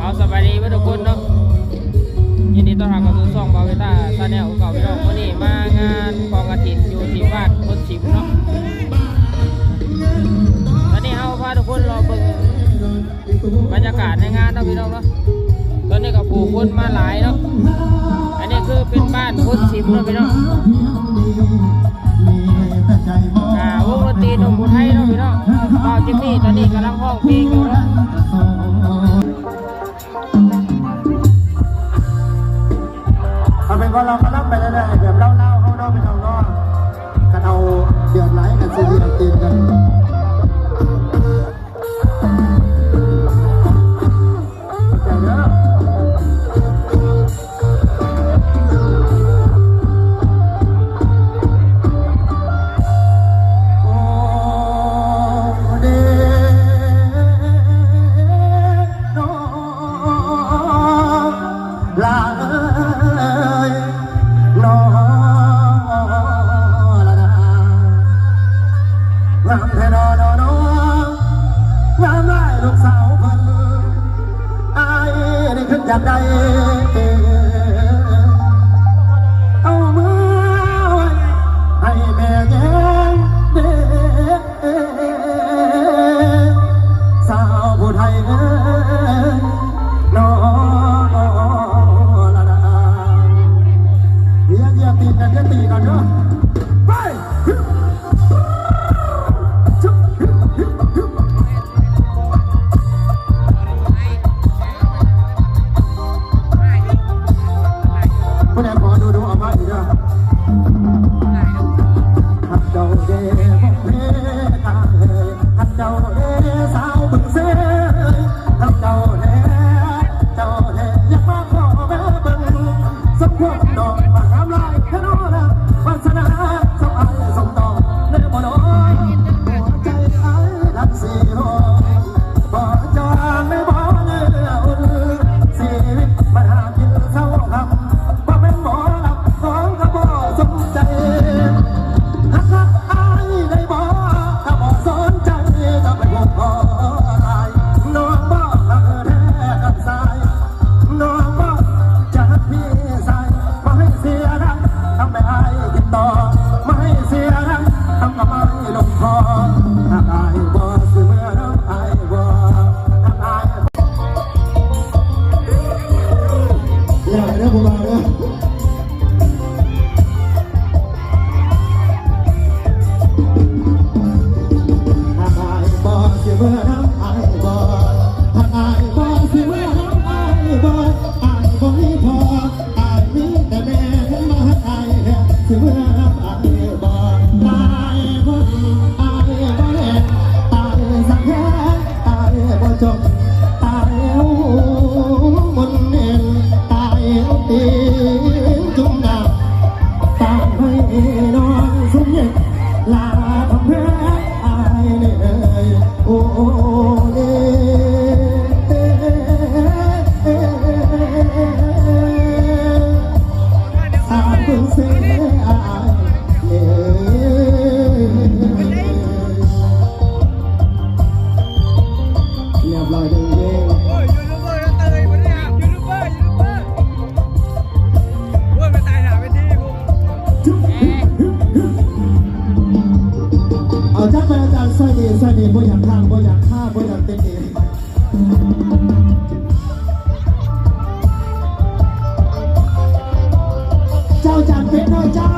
เอาสบายดีเพื่ทุกคนเนาะยินดีต้อนรับเข้าสู่ช่องบาเวต้าชาแนลเก่าพี่น้องวันนี้มางานกองกระถินอยู่ที่บ้านคนชิมเนาะตอนนี้เอาพาทุกคนรอเบิ่งบรรยากาศในงานเนาะพี่น้องเนาะตอนนี้กับผู้คนมาหลายเนาะอันนี้คือเป็นบ้านพุทธิมเนาะพี่น้อง แบบเล่าๆเข้าเล่าไปทางนอกกันเอาเดือดไหลกันเสียงเตียนกัน จากใด Lord. เอาจักรอาจารย์สร้อยเดชสร้ยเดชบ่อยากทางบ่อยากฆ่าบ่อยากเต็มเองเจ้าจันเป็นน้อยเจ้า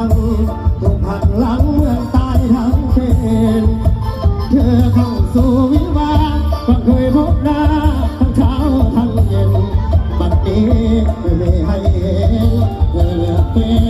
ังหลังเมืองตายทั้งเป็นเธอเข้าสู่วิ หน้าทั้งเช้าทั้งเย็นบัดนี้ไม่ให้เห็นเหลือเพียง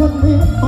คนผิด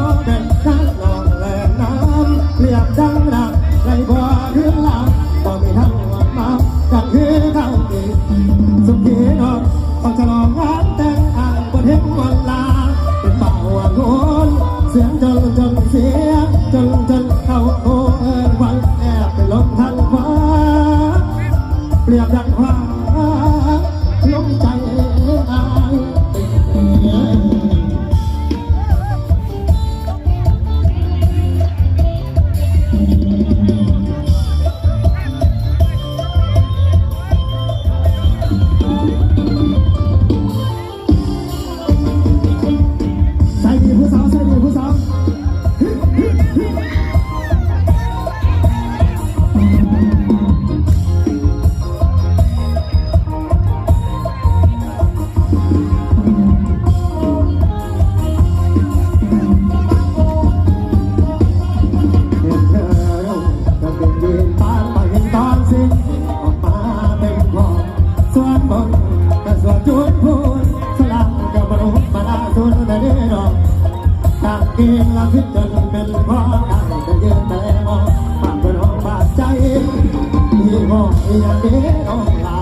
เด้อน้องลา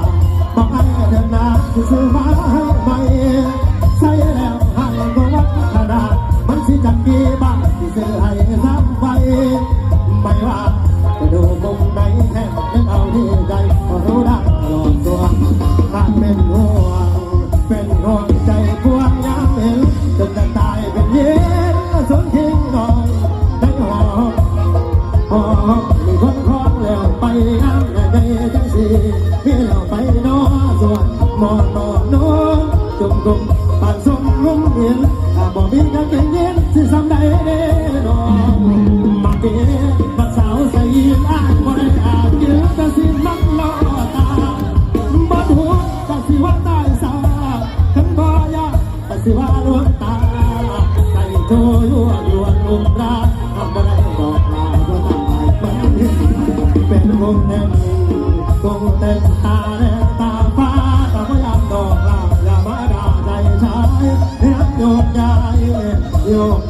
สิวาลุงตาใจโตยั่วลวงลุมราทำบ่ไดบอกลาว่าทำไมเป็นเป็นคงเต็มคงเต็มตาแดงตาฟ้าแต่ก็ยามดอกลาอยามาด่าใจชายรักโยกย้ายโยก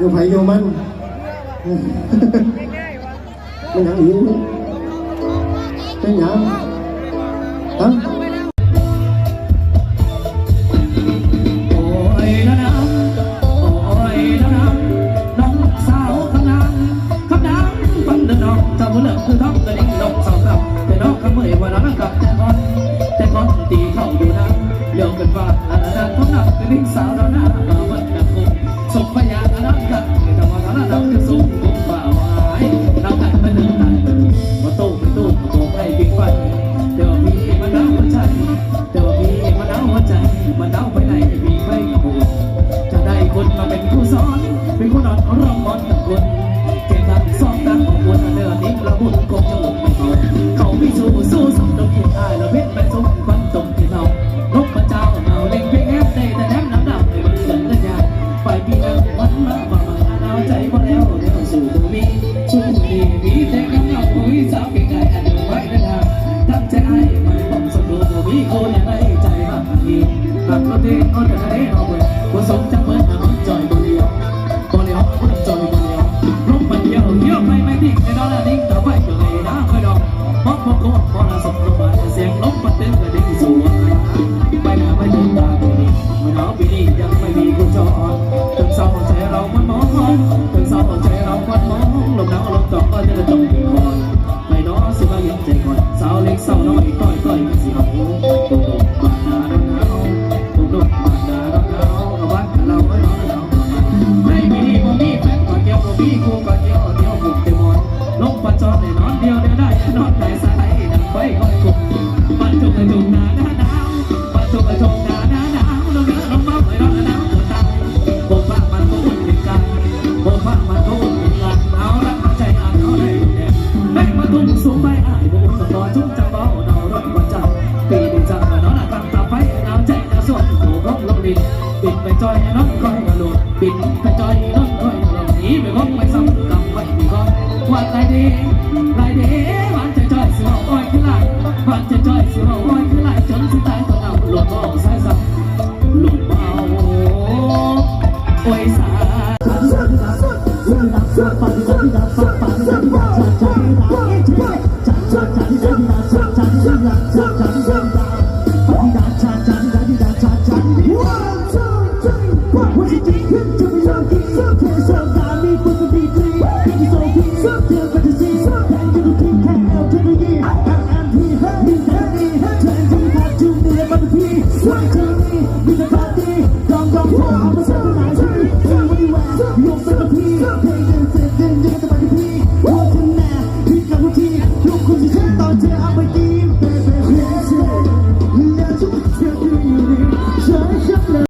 โยไผโยมันมันยังอยู่เป็นยังฮะ น้องปีนี้ยังไม่มีกูจอดตึเศร้าของใจเรามันมองตึงเศร้าของใจเรามันมองลมหนาวลมตกก็จะจม